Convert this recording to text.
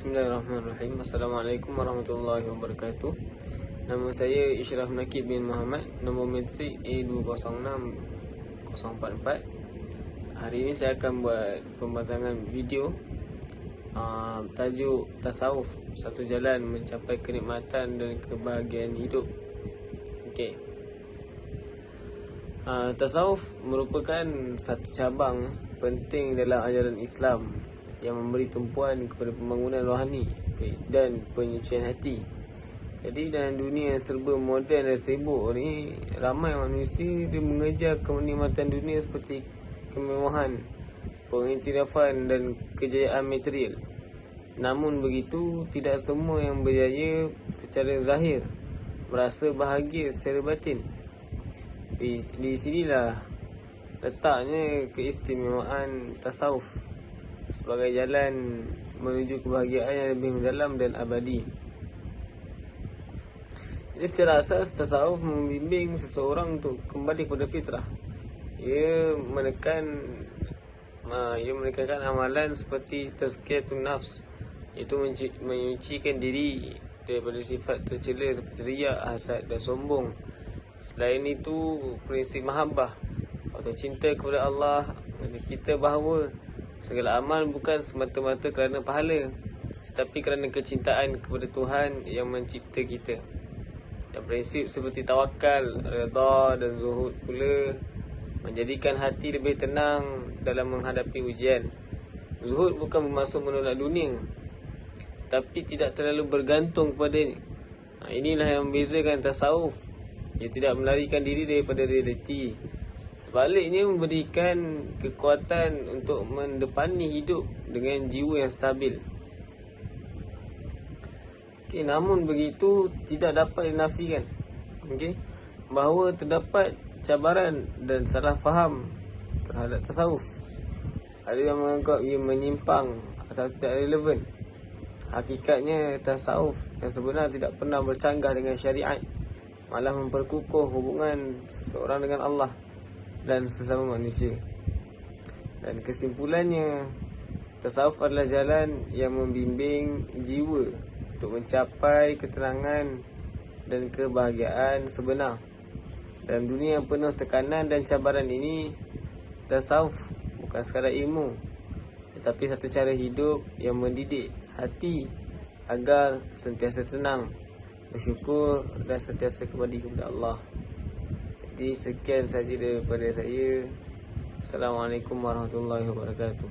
Bismillahirrahmanirrahim. Assalamualaikum warahmatullahi wabarakatuh. Nama saya Ishraf Nakib bin Muhammad Nombor metrik A206-044 Hari ini saya akan buat pembatangan video uh, Tajuk Tasawuf Satu jalan mencapai kenikmatan dan kebahagiaan hidup. Okey. Uh, Tasawuf merupakan satu cabang penting dalam ajaran Islam yang memberi tumpuan kepada pembangunan rohani dan penyucian hati. Jadi dalam dunia yang serba moden dan sibuk ni ramai manusia dia mengejar kenikmatan dunia seperti kemewahan, pengiktirafan dan kejayaan material. Namun begitu tidak semua yang berjaya secara zahir merasa bahagia secara batin. Di, di sinilah letaknya keistimewaan tasawuf sebagai jalan menuju kebahagiaan yang lebih mendalam dan abadi. Jadi secara asas tasawuf membimbing seseorang untuk kembali kepada fitrah. Ia menekan ia menekankan amalan seperti tazkiyatun nafs iaitu menyucikan diri daripada sifat tercela seperti riak, hasad dan sombong. Selain itu, prinsip mahabbah atau cinta kepada Allah kita bahawa Segala amal bukan semata-mata kerana pahala Tetapi kerana kecintaan kepada Tuhan yang mencipta kita. Dan prinsip seperti tawakal, reda dan zuhud pula Menjadikan hati lebih tenang dalam menghadapi ujian. Zuhud bukan bermaksud menolak dunia Tapi tidak terlalu bergantung kepadanya ha, Inilah yang membezakan tasawuf. Ia tidak melarikan diri daripada realiti Sebaliknya memberikan kekuatan untuk mendepani hidup dengan jiwa yang stabil. Okay, namun begitu tidak dapat dinafikan. Okay, bahawa terdapat cabaran dan salah faham terhadap tasawuf. Ada yang menganggap ia menyimpang atau tidak relevan. Hakikatnya tasawuf yang sebenar tidak pernah bercanggah dengan syariat malah memperkukuh hubungan seseorang dengan Allah dan sesama manusia. Dan kesimpulannya, tasawuf adalah jalan yang membimbing jiwa untuk mencapai ketenangan dan kebahagiaan sebenar. Dalam dunia yang penuh tekanan dan cabaran ini, tasawuf bukan sekadar ilmu, tetapi satu cara hidup yang mendidik hati agar sentiasa tenang, bersyukur dan sentiasa kembali kepada Allah. Jadi sekian saja daripada saya. Assalamualaikum warahmatullahi wabarakatuh.